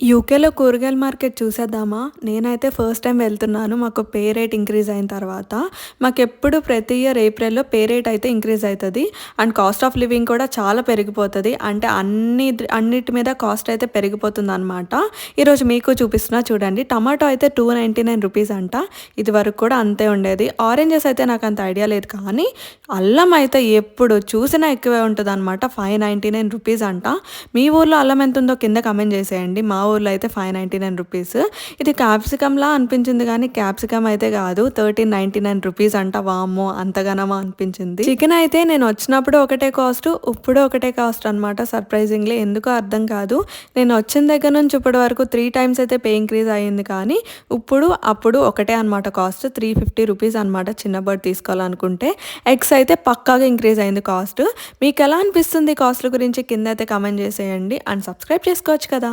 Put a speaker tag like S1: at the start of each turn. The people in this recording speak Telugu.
S1: యూకేలో కూరగాయల మార్కెట్ చూసేద్దామా? నేనైతే ఫస్ట్ టైం వెళ్తున్నాను. మాకు పే రేట్ ఇంక్రీజ్ అయిన తర్వాత. మాకు ఎప్పుడు ప్రతి ఇయర్ ఏప్రిల్లో పే రేట్ అయితే ఇంక్రీజ్ అవుతుంది అండ్ కాస్ట్ ఆఫ్ లివింగ్ కూడా చాలా పెరిగిపోతుంది. అంటే అన్ని అన్నిటి మీద కాస్ట్ అయితే పెరిగిపోతుంది అనమాట ఈరోజు మీకు చూపిస్తున్నా చూడండి. టమాటో అయితే టూ నైంటీ నైన్ రూపీస్ అంట. ఇది వరకు కూడా అంతే ఉండేది. ఆరెంజెస్ అయితే నాకు అంత ఐడియా లేదు కానీ అల్లం అయితే ఎప్పుడు చూసినా ఎక్కువే ఉంటుంది అనమాట ఫైవ్ నైంటీ నైన్ రూపీస్ అంట. మీ ఊర్లో అల్లం ఎంత ఉందో కింద కమెంట్ చేసేయండి. మా ఊర్లో అయితే ఫైవ్ నైంటీ నైన్ రూపీస్. ఇది క్యాప్సికమ్లా అనిపించింది కానీ క్యాప్సికమ్ అయితే కాదు. థర్టీన్ నైంటీ నైన్ రూపీస్ అంట. వామ్మో అంతగానమా అనిపించింది. చికెన్ అయితే నేను వచ్చినప్పుడు ఒకటే కాస్ట్ ఇప్పుడు ఒకటే కాస్ట్ అనమాట సర్ప్రైజింగ్లీ ఎందుకో అర్థం కాదు. నేను వచ్చిన దగ్గర నుంచి ఇప్పటి వరకు త్రీ టైమ్స్ అయితే పే ఇంక్రీజ్ అయ్యింది కానీ ఇప్పుడు అప్పుడు ఒకటే అనమాట కాస్ట్. త్రీ ఫిఫ్టీ రూపీస్ అనమాట చిన్న బర్డ్ తీసుకోవాలనుకుంటే. ఎగ్స్ అయితే పక్కాగా ఇంక్రీజ్ అయింది కాస్ట్. మీకు ఎలా అనిపిస్తుంది కాస్ట్ల గురించి కింద అయితే కమెంట్ చేసేయండి. అండ్ సబ్స్క్రైబ్ చేసుకోవచ్చు కదా.